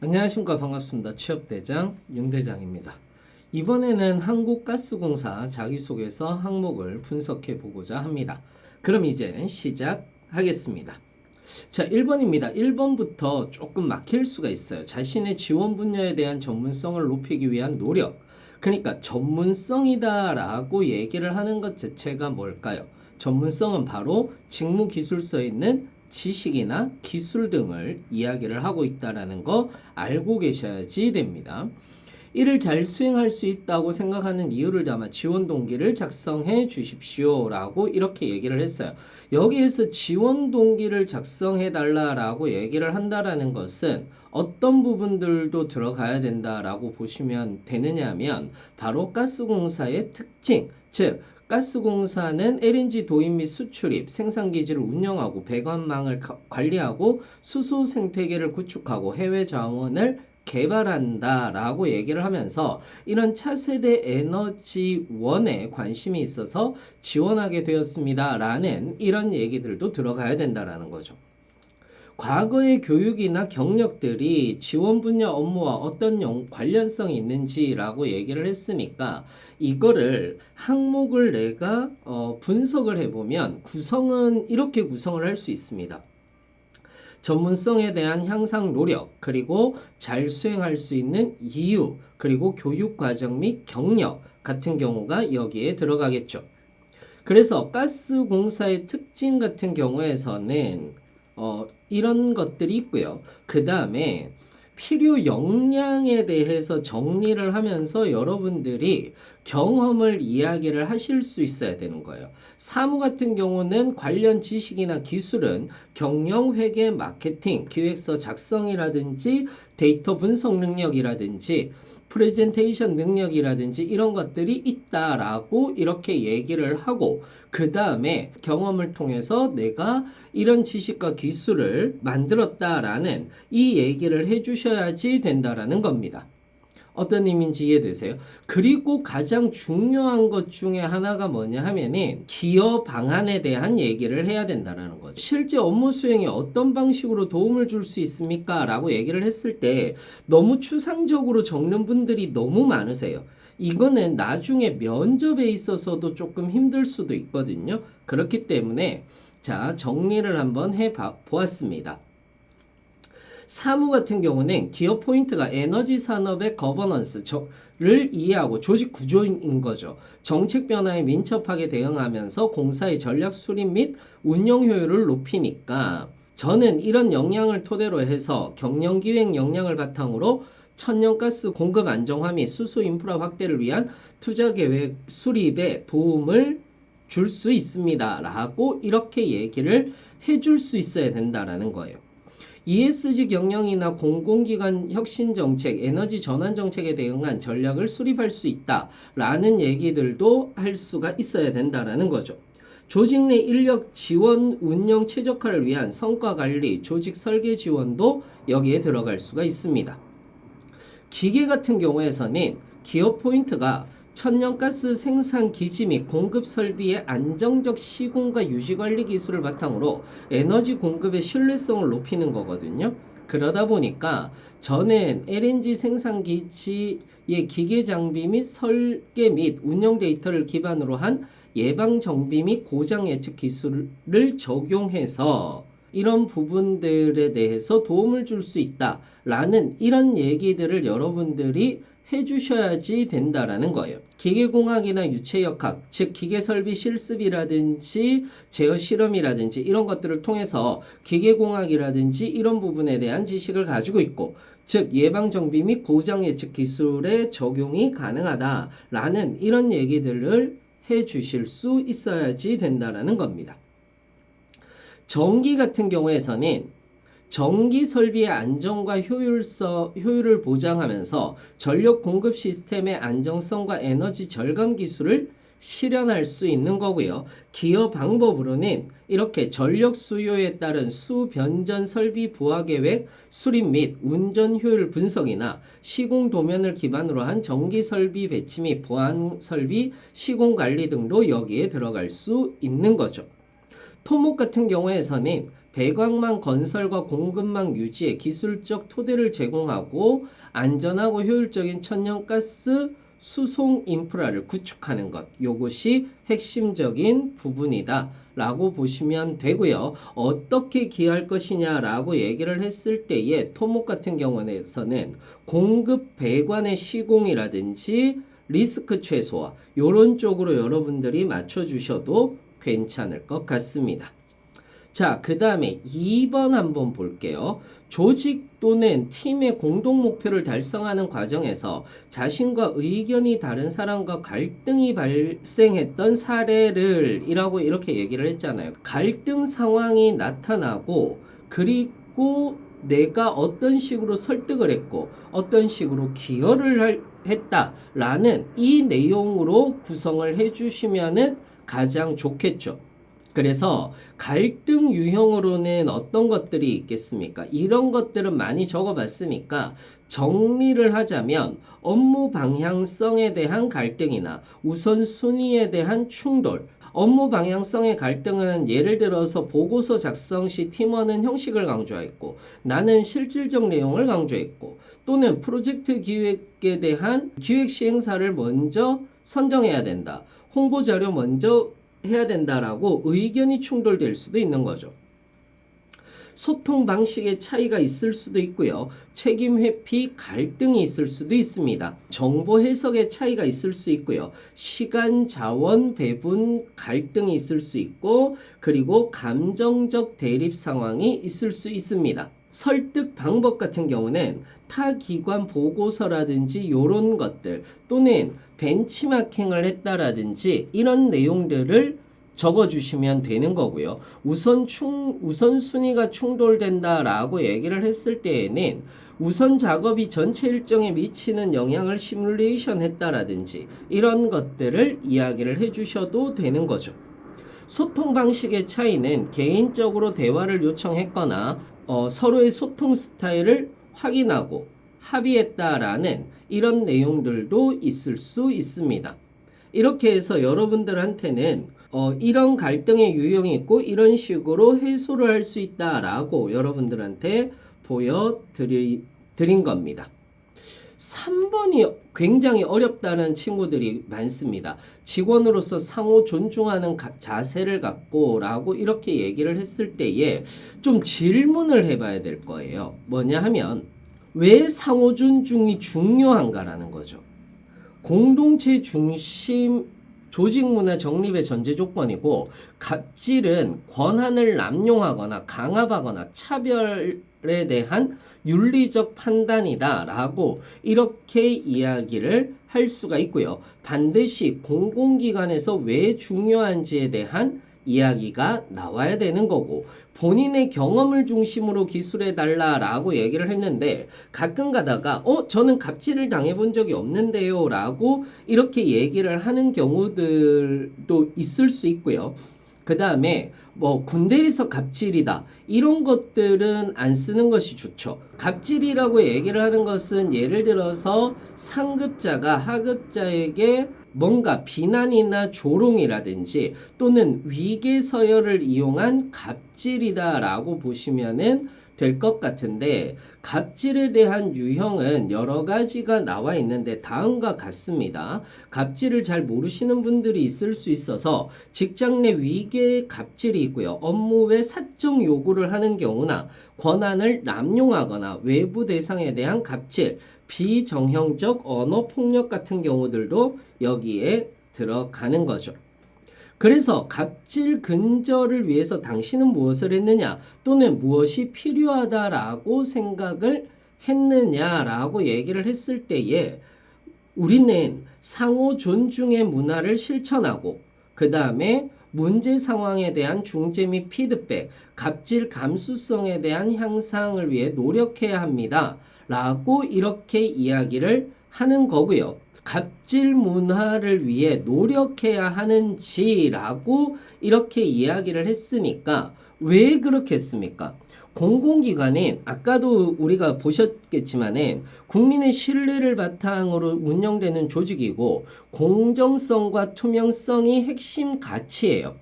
안녕하십니까 반갑습니다. 취업대장 윤대장입니다. 이번에는 한국가스공사 자기소개서 항목을 분석해 보고자 합니다. 그럼 이제 시작하겠습니다. 자, 1번입니다. 1번부터 조금 막힐 수가 있어요. 자신의 지원 분야에 대한 전문성을 높이기 위한 노력. 그러니까 전문성이다라고 얘기를 하는 것 자체가 뭘까요? 전문성은 바로 직무 기술서에 있는 지식이나 기술 등을 이야기를 하고 있다라는 거 알고 계셔야지 됩니다. 이를 잘 수행할 수 있다고 생각하는 이유를 담아 지원 동기를 작성해 주십시오 라고 이렇게 얘기를 했어요. 여기에서 지원 동기를 작성해 달라라고 얘기를 한다라는 것은 어떤 부분들도 들어가야 된다라고 보시면 되느냐 면 바로 가스공사의 특징, 즉 가스공사는 LNG 도입 및 수출입, 생산기지를 운영하고 배관망을 가- 관리하고 수소 생태계를 구축하고 해외 자원을 개발한다라고 얘기를 하면서 이런 차세대 에너지원에 관심이 있어서 지원하게 되었습니다라는 이런 얘기들도 들어가야 된다라는 거죠. 과거의 교육이나 경력들이 지원 분야 업무와 어떤 연- 관련성이 있는지라고 얘기를 했으니까 이거를 항목을 내가 어, 분석을 해보면 구성은 이렇게 구성을 할 수 있습니다. 전문성에 대한 향상 노력, 그리고 잘 수행할 수 있는 이유, 그리고 교육 과정 및 경력 같은 경우가 여기에 들어가겠죠. 그래서 가스 공사의 특징 같은 경우에서는 어, 이런 것들이 있고요. 그 다음에 필요 역량에 대해서 정리를 하면서 여러분들이 경험을 이야기를 하실 수 있어야 되는 거예요. 사무 같은 경우는 관련 지식이나 기술은 경영, 회계, 마케팅, 기획서 작성이라든지 데이터 분석 능력이라든지 프레젠테이션 능력이라든지 이런 것들이 있다라고 이렇게 얘기를 하고 그 다음에 경험을 통해서 내가 이런 지식과 기술을 만들었다라는 이 얘기를 해주셔야지 된다라는 겁니다. 어떤 의미인지 이해되세요? 그리고 가장 중요한 것 중에 하나가 뭐냐 하면은 기여 방안에 대한 얘기를 해야 된다는 거죠. 실제 업무 수행에 어떤 방식으로 도움을 줄 수 있습니까? 라고 얘기를 했을 때 너무 추상적으로 적는 분들이 너무 많으세요. 이거는 나중에 면접에 있어서도 조금 힘들 수도 있거든요. 그렇기 때문에 자, 정리를 한번 해 보았습니다. 사무 같은 경우는 기업 포인트가 에너지 산업의 거버넌스를 이해하고 조직 구조인 거죠. 정책 변화에 민첩하게 대응하면서 공사의 전략 수립 및 운영 효율을 높이니까 저는 이런 역량을 토대로 해서 경영 기획 역량을 바탕으로 천연가스 공급 안정화 및 수소 인프라 확대를 위한 투자 계획 수립에 도움을 줄 수 있습니다. 라고 이렇게 얘기를 해줄 수 있어야 된다라는 거예요. ESG 경영이나 공공기관 혁신 정책, 에너지 전환 정책에 대응한 전략을 수립할 수 있다라는 얘기들도 할 수가 있어야 된다라는 거죠. 조직 내 인력 지원 운영 최적화를 위한 성과 관리, 조직 설계 지원도 여기에 들어갈 수가 있습니다. 기계 같은 경우에서는 기업 포인트가 천연가스 생산 기지 및 공급 설비의 안정적 시공과 유지 관리 기술을 바탕으로 에너지 공급의 신뢰성을 높이는 거거든요. 그러다 보니까 저는 LNG 생산 기지의 기계 장비 및 설계 및 운영 데이터를 기반으로 한 예방 정비 및 고장 예측 기술을 적용해서 이런 부분들에 대해서 도움을 줄 수 있다라는 이런 얘기들을 여러분들이 해주셔야지 된다라는 거예요. 기계공학이나 유체역학, 즉 기계설비 실습이라든지 제어 실험이라든지 이런 것들을 통해서 기계공학이라든지 이런 부분에 대한 지식을 가지고 있고, 즉 예방 정비 및 고장 예측 기술의 적용이 가능하다라는 이런 얘기들을 해 주실 수 있어야지 된다라는 겁니다. 전기 같은 경우에서는 전기 설비의 안정과 효율서, 효율을 보장하면서 전력 공급 시스템의 안정성과 에너지 절감 기술을 실현할 수 있는 거고요. 기여 방법으로는 이렇게 전력 수요에 따른 수변전 설비 부하 계획, 수립 및 운전 효율 분석이나 시공 도면을 기반으로 한 전기 설비 배치 및 보안 설비 시공 관리 등도 여기에 들어갈 수 있는 거죠. 토목 같은 경우에서는 배관망 건설과 공급망 유지에 기술적 토대를 제공하고 안전하고 효율적인 천연가스 수송 인프라를 구축하는 것. 요것이 핵심적인 부분이다. 라고 보시면 되고요. 어떻게 기할 것이냐 라고 얘기를 했을 때에 토목 같은 경우에서는 공급 배관의 시공이라든지 리스크 최소화 요런 쪽으로 여러분들이 맞춰 주셔도 괜찮을 것 같습니다. 자, 그 다음에 2번 한번 볼게요. 조직 또는 팀의 공동 목표를 달성하는 과정에서 자신과 의견이 다른 사람과 갈등이 발생했던 사례를 이라고 이렇게 얘기를 했잖아요. 갈등 상황이 나타나고 그리고 내가 어떤 식으로 설득을 했고 어떤 식으로 기여를 할, 했다라는 이 내용으로 구성을 해주시면은 가장 좋겠죠. 그래서 갈등 유형으로는 어떤 것들이 있겠습니까? 이런 것들은 많이 적어봤으니까 정리를 하자면 업무 방향성에 대한 갈등이나 우선순위에 대한 충돌, 업무 방향성의 갈등은 예를 들어서 보고서 작성 시 팀원은 형식을 강조했고 나는 실질적 내용을 강조했고 또는 프로젝트 기획에 대한 기획 시행사를 먼저 선정해야 된다. 홍보 자료 먼저 해야 된다라고 의견이 충돌될 수도 있는 거죠. 소통 방식의 차이가 있을 수도 있고요. 책임 회피 갈등이 있을 수도 있습니다. 정보 해석의 차이가 있을 수 있고요. 시간 자원 배분 갈등이 있을 수 있고 그리고 감정적 대립 상황이 있을 수 있습니다. 설득 방법 같은 경우는 타 기관 보고서라든지 이런 것들 또는 벤치마킹을 했다라든지 이런 내용들을 적어주시면 되는 거고요. 우선 충, 우선 순위가 충돌된다라고 얘기를 했을 때에는 우선 작업이 전체 일정에 미치는 영향을 시뮬레이션 했다라든지 이런 것들을 이야기를 해주셔도 되는 거죠. 소통 방식의 차이는 개인적으로 대화를 요청했거나 어, 서로의 소통 스타일을 확인하고 합의했다라는 이런 내용들도 있을 수 있습니다. 이렇게 해서 여러분들한테는 어, 이런 갈등의 유형이 있고 이런 식으로 해소를 할 수 있다라고 여러분들한테 보여드리, 드린 겁니다. 3번이 굉장히 어렵다는 친구들이 많습니다. 직원으로서 상호 존중하는 가, 자세를 갖고 라고 이렇게 얘기를 했을 때에 좀 질문을 해봐야 될 거예요. 뭐냐 하면 왜 상호 존중이 중요한가라는 거죠. 공동체 중심 조직 문화 정립의 전제 조건이고 갑질은 권한을 남용하거나 강압하거나 차별에 대한 윤리적 판단이다라고 이렇게 이야기를 할 수가 있고요. 반드시 공공기관에서 왜 중요한지에 대한 이야기가 나와야 되는 거고 본인의 경험을 중심으로 기술해 달라라고 얘기를 했는데 가끔 가다가 어 저는 갑질을 당해 본 적이 없는데요라고 이렇게 얘기를 하는 경우들도 있을 수 있고요. 그 다음에 뭐 군대에서 갑질이다 이런 것들은 안 쓰는 것이 좋죠. 갑질이라고 얘기를 하는 것은 예를 들어서 상급자가 하급자에게 뭔가 비난이나 조롱이라든지 또는 위계 서열을 이용한 갑질이다라고 보시면은 될 것 같은데 갑질에 대한 유형은 여러 가지가 나와 있는데 다음과 같습니다. 갑질을 잘 모르시는 분들이 있을 수 있어서 직장 내 위계 갑질이 있고요. 업무 외 사적 요구를 하는 경우나 권한을 남용하거나 외부 대상에 대한 갑질, 비정형적 언어 폭력 같은 경우들도 여기에 들어가는 거죠. 그래서 갑질 근절을 위해서 당신은 무엇을 했느냐 또는 무엇이 필요하다라고 생각을 했느냐라고 얘기를 했을 때에 우리는 상호 존중의 문화를 실천하고 그 다음에 문제 상황에 대한 중재 및 피드백, 갑질 감수성에 대한 향상을 위해 노력해야 합니다. 라고 이렇게 이야기를 하는 거고요. 갑질 문화를 위해 노력해야 하는지라고 이렇게 이야기를 했으니까 왜 그렇게 했습니까? 공공기관은 아까도 우리가 보셨겠지만은 국민의 신뢰를 바탕으로 운영되는 조직이고 공정성과 투명성이 핵심 가치예요.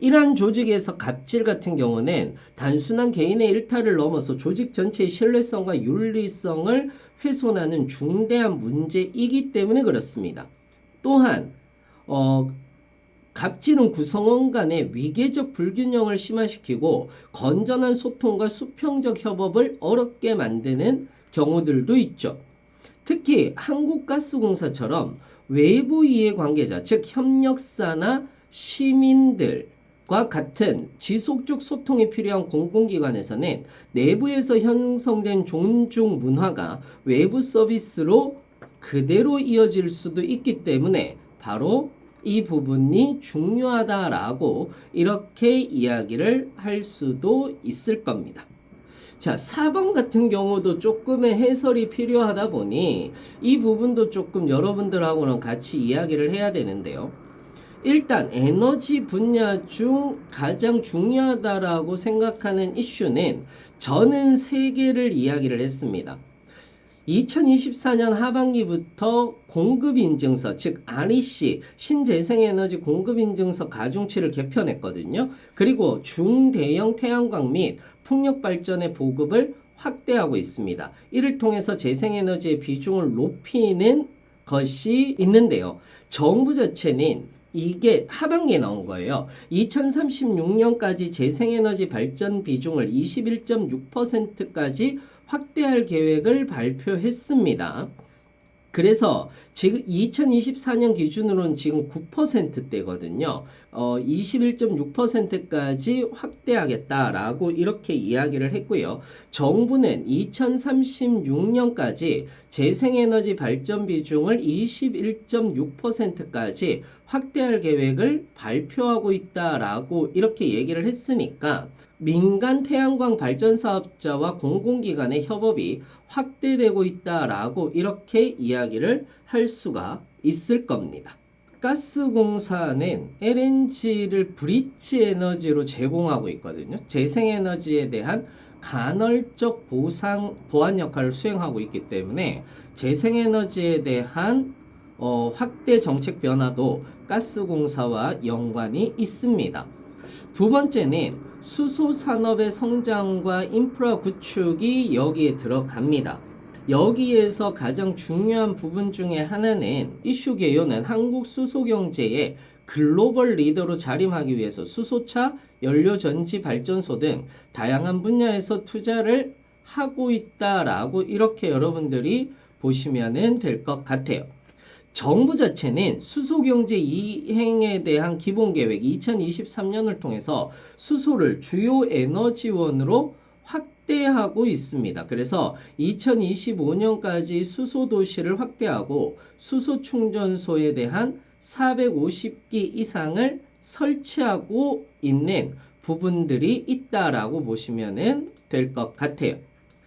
이러한 조직에서 갑질 같은 경우는 단순한 개인의 일탈을 넘어서 조직 전체의 신뢰성과 윤리성을 훼손하는 중대한 문제이기 때문에 그렇습니다. 또한 어, 갑질은 구성원 간의 위계적 불균형을 심화시키고 건전한 소통과 수평적 협업을 어렵게 만드는 경우들도 있죠. 특히 한국가스공사처럼 외부 이해관계자, 즉 협력사나 시민들 과 같은 지속적 소통이 필요한 공공기관에서는 내부에서 형성된 존중 문화가 외부 서비스로 그대로 이어질 수도 있기 때문에 바로 이 부분이 중요하다라고 이렇게 이야기를 할 수도 있을 겁니다. 자, 4번 같은 경우도 조금의 해설이 필요하다 보니 이 부분도 조금 여러분들하고는 같이 이야기를 해야 되는데요. 일단 에너지 분야 중 가장 중요하다라고 생각하는 이슈는 저는 세 개를 이야기를 했습니다. 2024년 하반기부터 공급인증서, 즉 REC 신재생에너지 공급인증서 가중치를 개편했거든요. 그리고 중대형 태양광 및 풍력발전의 보급을 확대하고 있습니다. 이를 통해서 재생에너지의 비중을 높이는 것이 있는데요. 정부 자체는 이게 하반기에 나온 거예요. 2036년까지 재생에너지 발전 비중을 21.6%까지 확대할 계획을 발표했습니다. 그래서 지금 2024년 기준으로는 지금 9%대거든요. 어, 21.6%까지 확대하겠다라고 이렇게 이야기를 했고요. 정부는 2036년까지 재생에너지 발전 비중을 21.6%까지 확대할 계획을 발표하고 있다라고 이렇게 얘기를 했으니까 민간 태양광 발전 사업자와 공공기관의 협업이 확대되고 있다라고 이렇게 이야기를 할 수가 있을 겁니다. 가스공사는 LNG를 브릿지 에너지로 제공하고 있거든요. 재생에너지에 대한 간헐적 보상 보완 역할을 수행하고 있기 때문에 재생에너지에 대한 어, 확대 정책 변화도 가스공사와 연관이 있습니다. 두 번째는 수소 산업의 성장과 인프라 구축이 여기에 들어갑니다. 여기에서 가장 중요한 부분 중에 하나는 이슈 개요는 한국 수소 경제의 글로벌 리더로 자림하기 위해서 수소차, 연료 전지 발전소 등 다양한 분야에서 투자를 하고 있다라고 이렇게 여러분들이 보시면 될것 같아요. 정부 자체는 수소경제 이행에 대한 기본 계획 2023년을 통해서 수소를 주요 에너지원으로 확 대하고 있습니다. 그래서 2025년까지 수소 도시를 확대하고 수소 충전소에 대한 450기 이상을 설치하고 있는 부분들이 있다라고 보시면 될 것 같아요.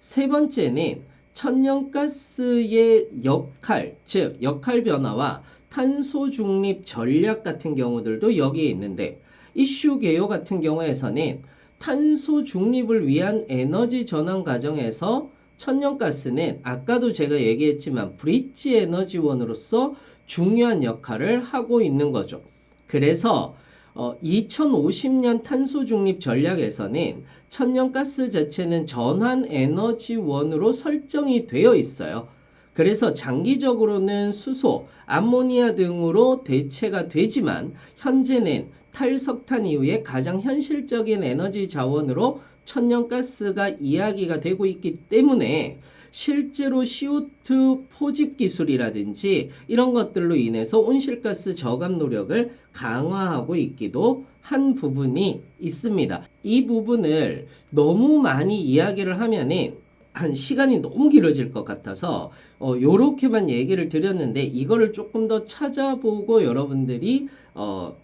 세 번째는 천연가스의 역할, 즉 역할 변화와 탄소 중립 전략 같은 경우들도 여기에 있는데 이슈 개요 같은 경우에서는 탄소 중립을 위한 에너지 전환 과정에서 천연가스는 아까도 제가 얘기했지만 브릿지 에너지원으로서 중요한 역할을 하고 있는 거죠. 그래서 어, 2050년 탄소 중립 전략에서는 천연가스 자체는 전환 에너지원으로 설정이 되어 있어요. 그래서 장기적으로는 수소, 암모니아 등으로 대체가 되지만 현재는 탈석탄 이후에 가장 현실적인 에너지 자원으로 천연가스가 이야기가 되고 있기 때문에 실제로 CO2 포집 기술이라든지 이런 것들로 인해서 온실가스 저감 노력을 강화하고 있기도 한 부분이 있습니다. 이 부분을 너무 많이 이야기를 하면은 한 시간이 너무 길어질 것 같아서 어 요렇게만 얘기를 드렸는데 이거를 조금 더 찾아보고 여러분들이 어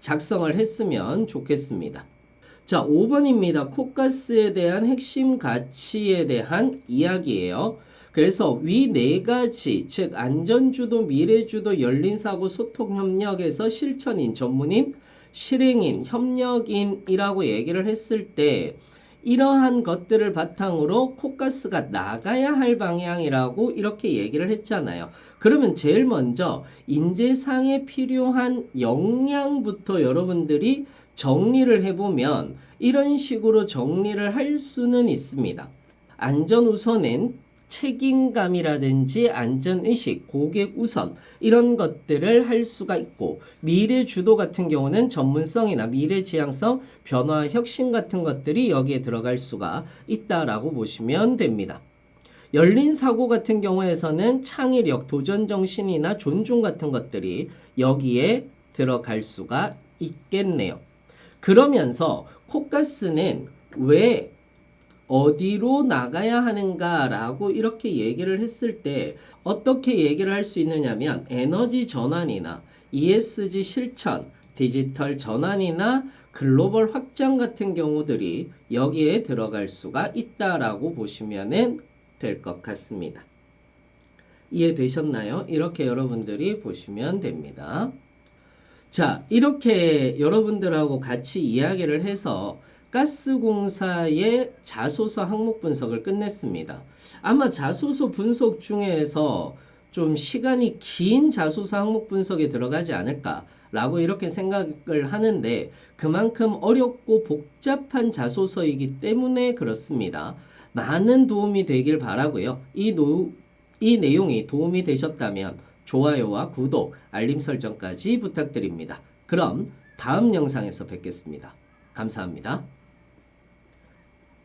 작성을 했으면 좋겠습니다. 자, 5번입니다. 콧가스에 대한 핵심 가치에 대한 이야기예요. 그래서 위 네 가지, 즉 안전주도, 미래주도, 열린사고, 소통협력에서 실천인, 전문인, 실행인, 협력인이라고 얘기를 했을 때 이러한 것들을 바탕으로 콧가스가 나가야 할 방향이라고 이렇게 얘기를 했잖아요. 그러면 제일 먼저 인재상에 필요한 역량부터 여러분들이 정리를 해보면 이런 식으로 정리를 할 수는 있습니다. 안전 우선은 책임감이라든지 안전의식, 고객 우선 이런 것들을 할 수가 있고 미래 주도 같은 경우는 전문성이나 미래 지향성, 변화 혁신 같은 것들이 여기에 들어갈 수가 있다라고 보시면 됩니다. 열린 사고 같은 경우에서는 창의력, 도전 정신이나 존중 같은 것들이 여기에 들어갈 수가 있겠네요. 그러면서 코가스는 왜 어디로 나가야 하는가라고 이렇게 얘기를 했을 때 어떻게 얘기를 할 수 있느냐면 에너지 전환이나 ESG 실천, 디지털 전환이나 글로벌 확장 같은 경우들이 여기에 들어갈 수가 있다라고 보시면은 될것 같습니다. 이해되셨나요? 이렇게 여러분들이 보시면 됩니다. 자, 이렇게 여러분들하고 같이 이야기를 해서 가스공사의 자소서 항목 분석을 끝냈습니다. 아마 자소서 분석 중에서 좀 시간이 긴 자소서 항목 분석에 들어가지 않을까라고 이렇게 생각을 하는데 그만큼 어렵고 복잡한 자소서이기 때문에 그렇습니다. 많은 도움이 되길 바라고요. 이, 노, 이 내용이 도움이 되셨다면 좋아요와 구독, 알림 설정까지 부탁드립니다. 그럼 다음 영상에서 뵙겠습니다. 감사합니다.